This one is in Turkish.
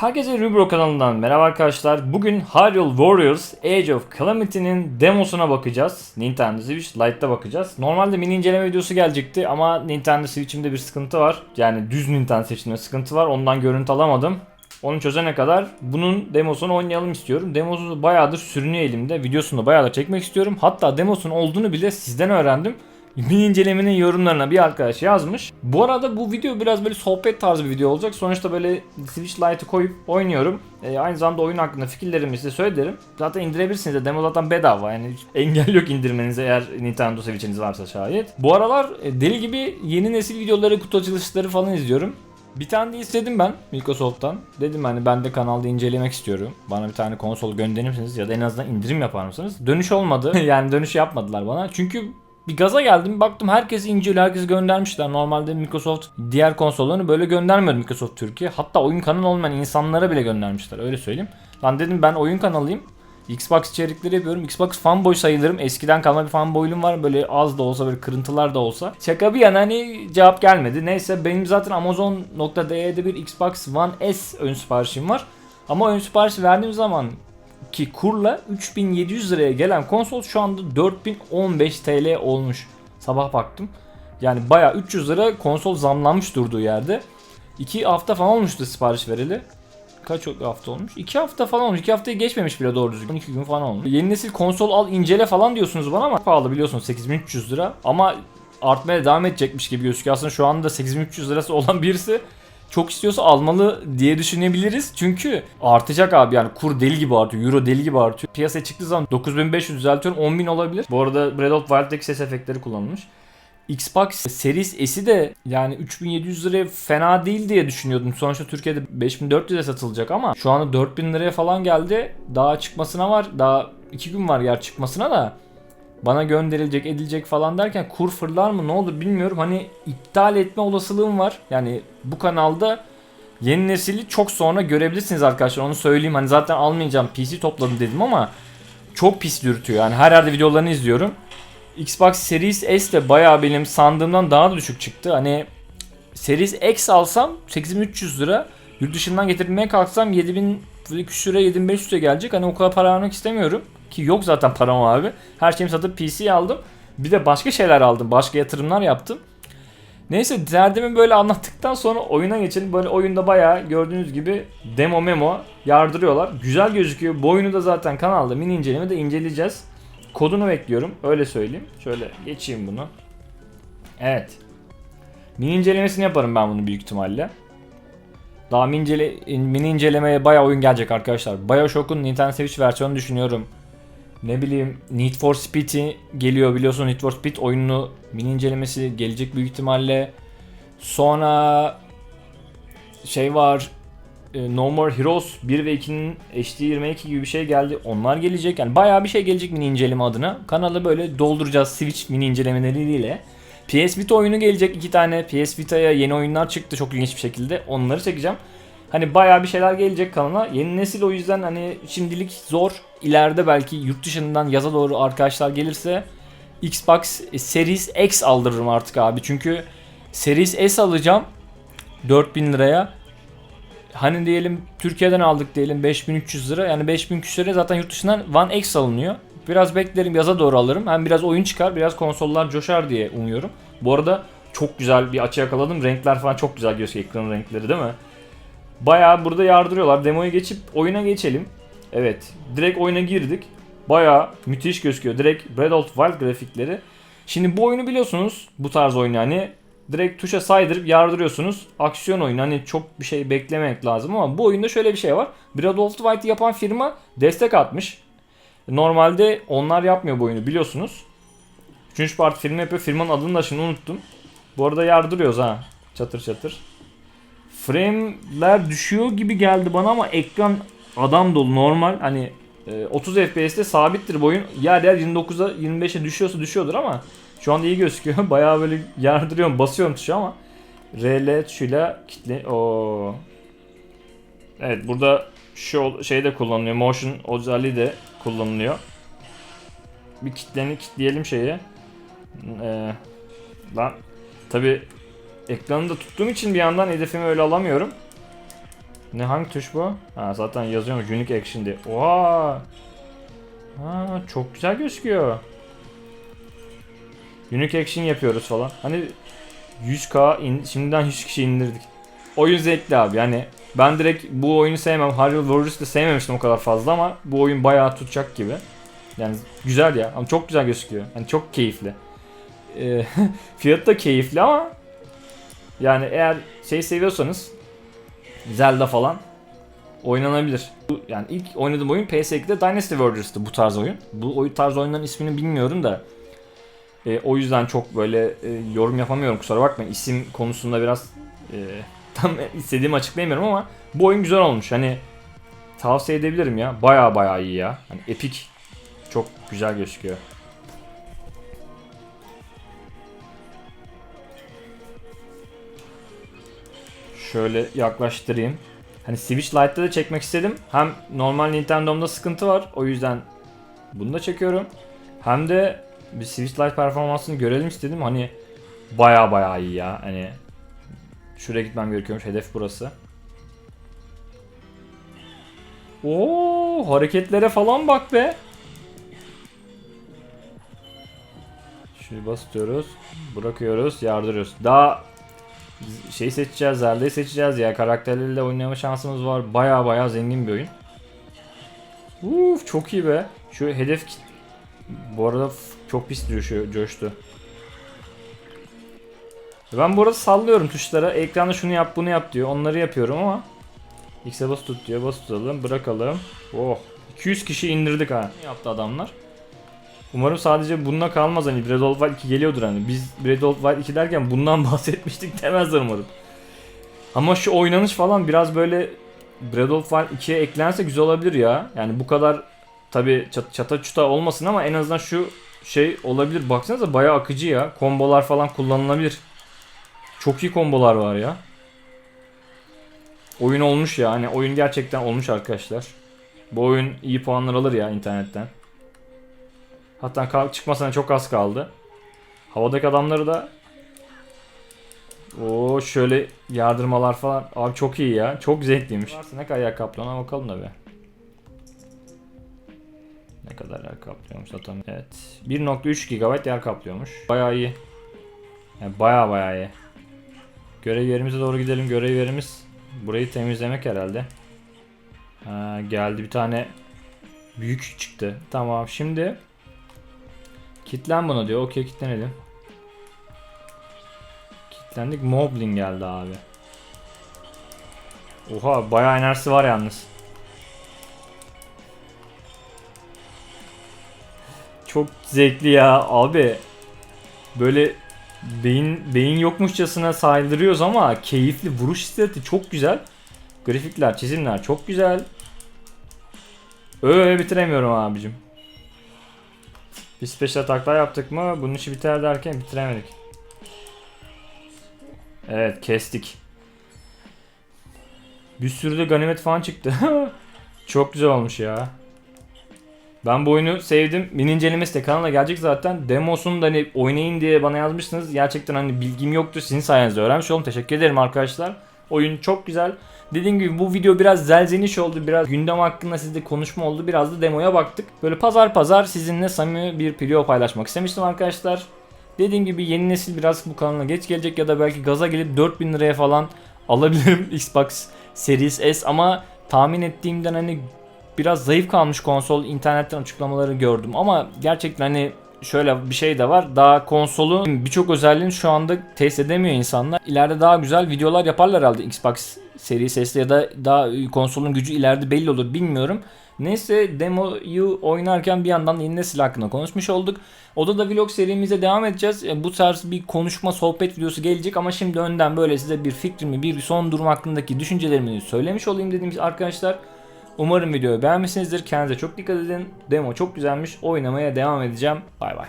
Herkese Rubro kanalından merhaba arkadaşlar. Bugün Hyrule Warriors Age of Calamity'nin demosuna bakacağız. Nintendo Switch Lite'da bakacağız. Normalde mini inceleme videosu gelecekti ama Nintendo Switch'imde bir sıkıntı var. Yani düz Nintendo Switch'imde sıkıntı var. Ondan görüntü alamadım. Onu çözene kadar bunun demosunu oynayalım istiyorum. Demosu bayağıdır sürünüyor elimde. Videosunu da bayağıdır çekmek istiyorum. Hatta demosunun olduğunu bile sizden öğrendim. Mini incelemenin yorumlarına bir arkadaş yazmış. Bu arada bu video biraz böyle sohbet tarzı bir video olacak. Sonuçta böyle Switch Lite'ı koyup oynuyorum. E, aynı zamanda oyun hakkında fikirlerimi size söylerim. Zaten indirebilirsiniz de demo zaten bedava yani engel yok indirmenize eğer Nintendo Switch'iniz varsa şayet. Bu aralar e, deli gibi yeni nesil videoları, kutu açılışları falan izliyorum. Bir tane de istedim ben Microsoft'tan. Dedim hani ben de kanalda incelemek istiyorum. Bana bir tane konsol gönderir misiniz ya da en azından indirim yapar mısınız? Dönüş olmadı. yani dönüş yapmadılar bana. Çünkü bir gaza geldim baktım herkes inceliyor herkes göndermişler. Normalde Microsoft diğer konsollarını böyle göndermiyor Microsoft Türkiye. Hatta oyun kanalı olmayan insanlara bile göndermişler öyle söyleyeyim. Lan dedim ben oyun kanalıyım. Xbox içerikleri yapıyorum. Xbox fanboy sayılırım. Eskiden kalma bir fanboyluğum var. Böyle az da olsa böyle kırıntılar da olsa. Şaka bir yana hani cevap gelmedi. Neyse benim zaten Amazon.de'de bir Xbox One S ön siparişim var. Ama ön sipariş verdiğim zaman ki kurla 3700 liraya gelen konsol şu anda 4015 TL olmuş. Sabah baktım. Yani baya 300 lira konsol zamlanmış durduğu yerde. 2 hafta falan olmuştu sipariş vereli. Kaç hafta olmuş? 2 hafta falan olmuş. 2 haftayı geçmemiş bile doğru düzgün. 2 gün falan olmuş. Yeni nesil konsol al incele falan diyorsunuz bana ama pahalı biliyorsunuz 8300 lira. Ama artmaya devam edecekmiş gibi gözüküyor. Aslında şu anda 8300 lirası olan birisi çok istiyorsa almalı diye düşünebiliriz. Çünkü artacak abi yani kur deli gibi artıyor. Euro deli gibi artıyor. Piyasaya çıktığı zaman 9500 düzeltiyorum 10.000 olabilir. Bu arada Breath of Wild'daki ses efektleri kullanılmış. Xbox Series S'i de yani 3700 liraya fena değil diye düşünüyordum. Sonuçta Türkiye'de 5400'e satılacak ama şu anda 4000 liraya falan geldi. Daha çıkmasına var. Daha 2 gün var yer çıkmasına da. Bana gönderilecek edilecek falan derken kur fırlar mı ne olur bilmiyorum. Hani iptal etme olasılığım var. Yani bu kanalda yeni nesili çok sonra görebilirsiniz arkadaşlar onu söyleyeyim. Hani zaten almayacağım PC topladım dedim ama çok pis dürtüyor. Yani her yerde videolarını izliyorum. Xbox Series S de bayağı benim sandığımdan daha da düşük çıktı. Hani Series X alsam 8300 lira. Yurt dışından getirmeye kalksam 7000 küsüre 7500'e gelecek. Hani o kadar para vermek istemiyorum. Ki yok zaten param abi. Her şeyimi satıp PC aldım. Bir de başka şeyler aldım. Başka yatırımlar yaptım. Neyse derdimi böyle anlattıktan sonra oyuna geçelim. Böyle oyunda bayağı gördüğünüz gibi demo memo yardırıyorlar. Güzel gözüküyor. Bu oyunu da zaten kanalda mini inceleme de inceleyeceğiz. Kodunu bekliyorum. Öyle söyleyeyim. Şöyle geçeyim bunu. Evet. Mini incelemesini yaparım ben bunu büyük ihtimalle. Daha mini, incele, mini incelemeye bayağı oyun gelecek arkadaşlar. Bioshock'un Nintendo Switch versiyonu düşünüyorum. Ne bileyim Need for Speed'i geliyor biliyorsun Need for Speed oyununu mini incelemesi gelecek büyük ihtimalle. Sonra şey var e, No More Heroes 1 ve 2'nin HD 22 gibi bir şey geldi. Onlar gelecek. Yani bayağı bir şey gelecek mini inceleme adına. Kanalı böyle dolduracağız Switch mini incelemeleriyle. PS Vita oyunu gelecek iki tane. PS Vita'ya yeni oyunlar çıktı çok ilginç bir şekilde. Onları çekeceğim. Hani bayağı bir şeyler gelecek kanala. Yeni nesil o yüzden hani şimdilik zor. İleride belki yurt dışından yaza doğru arkadaşlar gelirse Xbox Series X aldırırım artık abi. Çünkü Series S alacağım 4000 liraya. Hani diyelim Türkiye'den aldık diyelim 5300 lira. Yani 5000 küsüre zaten yurt dışından One X alınıyor. Biraz beklerim yaza doğru alırım. Hem biraz oyun çıkar biraz konsollar coşar diye umuyorum. Bu arada çok güzel bir açı yakaladım. Renkler falan çok güzel gözüküyor ekran renkleri değil mi? Bayağı burada yardırıyorlar. Demoyu geçip oyuna geçelim. Evet. Direkt oyuna girdik. Bayağı müthiş gözüküyor. Direkt Breath of Wild grafikleri. Şimdi bu oyunu biliyorsunuz. Bu tarz oyun yani. Direkt tuşa saydırıp yardırıyorsunuz. Aksiyon oyunu. Hani çok bir şey beklemek lazım ama bu oyunda şöyle bir şey var. Breath of Wild'i yapan firma destek atmış. Normalde onlar yapmıyor bu oyunu biliyorsunuz. Üçüncü parti firma yapıyor. Firmanın adını da şimdi unuttum. Bu arada yardırıyoruz ha. Çatır çatır. Frame'ler düşüyor gibi geldi bana ama ekran adam dolu normal. Hani e, 30 FPS'te sabittir bu oyun. Yer yer 29'a 25'e düşüyorsa düşüyordur ama şu anda iyi gözüküyor. Bayağı böyle yardırıyorum, basıyorum tuşa ama RL tuşuyla kitle o. Evet burada şu şey de kullanılıyor. Motion özelliği de kullanılıyor. Bir kitleni kitleyelim şeye. Ee, lan tabi ekranı da tuttuğum için bir yandan hedefimi öyle alamıyorum. Ne hangi tuş bu? Ha zaten yazıyormuş Unique Action diye. Oha! Ha çok güzel gözüküyor. Unique Action yapıyoruz falan. Hani 100k in, şimdiden 100 kişi indirdik. Oyun zevkli abi yani ben direkt bu oyunu sevmem. Hyrule Warriors'ı da sevmemiştim o kadar fazla ama bu oyun bayağı tutacak gibi. Yani güzel ya ama çok güzel gözüküyor. Yani çok keyifli. Ee, fiyatı da keyifli ama yani eğer şey seviyorsanız Zelda falan oynanabilir. Yani ilk oynadığım oyun PS2'de Dynasty Warriors'tı bu tarz oyun. Bu oyun tarz oyunların ismini bilmiyorum da e, o yüzden çok böyle e, yorum yapamıyorum kusura bakmayın. İsim konusunda biraz e, tam istediğimi açıklayamıyorum ama bu oyun güzel olmuş. Hani tavsiye edebilirim ya. Baya baya iyi ya. Hani epik. Çok güzel gözüküyor. Şöyle yaklaştırayım. Hani Switch Lite'da da çekmek istedim. Hem normal Nintendo'mda sıkıntı var. O yüzden bunu da çekiyorum. Hem de bir Switch Lite performansını görelim istedim. Hani baya baya iyi ya. Hani şuraya gitmem gerekiyormuş. Hedef burası. Oo hareketlere falan bak be. Şunu basıyoruz. Bırakıyoruz. Yardırıyoruz. Daha şey seçeceğiz. Zelda'yı seçeceğiz ya. Karakterleriyle oynama şansımız var. Baya baya zengin bir oyun. Uf çok iyi be. Şu hedef bu arada çok pis coşuyor, coştu. Ben bu arada sallıyorum tuşlara. Ekranda şunu yap bunu yap diyor. Onları yapıyorum ama X'e bas tut diyor. Bas tutalım. Bırakalım. Oh. 200 kişi indirdik ha. Yaptı adamlar? Umarım sadece bununla kalmaz hani Breath of Wild 2 geliyordur hani. Biz Breath of Wild 2 derken bundan bahsetmiştik demezler umarım. Ama şu oynanış falan biraz böyle Breath of Wild 2'ye eklense güzel olabilir ya. Yani bu kadar tabi çat, çata çuta olmasın ama en azından şu şey olabilir. Baksanıza bayağı akıcı ya. Kombolar falan kullanılabilir. Çok iyi kombolar var ya. Oyun olmuş ya. Hani oyun gerçekten olmuş arkadaşlar. Bu oyun iyi puanlar alır ya internetten. Hatta çıkmasına çok az kaldı. Havadaki adamları da o şöyle yardırmalar falan. Abi çok iyi ya. Çok zevkliymiş. Varsa ne kadar yer kaplıyor ona bakalım da be. Ne kadar yer kaplıyormuş zaten. Evet. 1.3 GB yer kaplıyormuş. Bayağı iyi. Yani bayağı bayağı iyi. Görev yerimize doğru gidelim. Görev yerimiz burayı temizlemek herhalde. Ha, geldi bir tane büyük çıktı. Tamam şimdi Kitlen buna diyor. Okey kitlenelim. Kitlendik. Moblin geldi abi. Oha bayağı enerjisi var yalnız. Çok zevkli ya abi. Böyle beyin beyin yokmuşçasına saydırıyoruz ama keyifli vuruş hissiyatı çok güzel. Grafikler, çizimler çok güzel. Öyle bitiremiyorum abicim. Bir special ataklar yaptık mı bunun işi biter derken bitiremedik. Evet kestik. Bir sürü de ganimet falan çıktı. Çok güzel olmuş ya. Ben bu oyunu sevdim. Mini incelemesi de kanala gelecek zaten. Demosunu da hani oynayın diye bana yazmışsınız. Gerçekten hani bilgim yoktu. Sizin sayenizde öğrenmiş oldum. Teşekkür ederim arkadaşlar. Oyun çok güzel. Dediğim gibi bu video biraz zelzeniş oldu. Biraz gündem hakkında sizde konuşma oldu. Biraz da demoya baktık. Böyle pazar pazar sizinle samimi bir video paylaşmak istemiştim arkadaşlar. Dediğim gibi yeni nesil biraz bu kanala geç gelecek ya da belki gaza gelip 4000 liraya falan alabilirim Xbox Series S ama tahmin ettiğimden hani biraz zayıf kalmış konsol internetten açıklamaları gördüm ama gerçekten hani şöyle bir şey de var. Daha konsolu birçok özelliğini şu anda test edemiyor insanlar. İleride daha güzel videolar yaparlar herhalde Xbox Series S'te ya da daha konsolun gücü ileride belli olur bilmiyorum. Neyse demoyu oynarken bir yandan yeni nesil hakkında konuşmuş olduk. Odada vlog serimize devam edeceğiz. E, Bu tarz bir konuşma sohbet videosu gelecek ama şimdi önden böyle size bir fikrimi, bir son durum hakkındaki düşüncelerimi söylemiş olayım dediğimiz arkadaşlar. Umarım videoyu beğenmişsinizdir. Kendinize çok dikkat edin. Demo çok güzelmiş. Oynamaya devam edeceğim. Bay bay.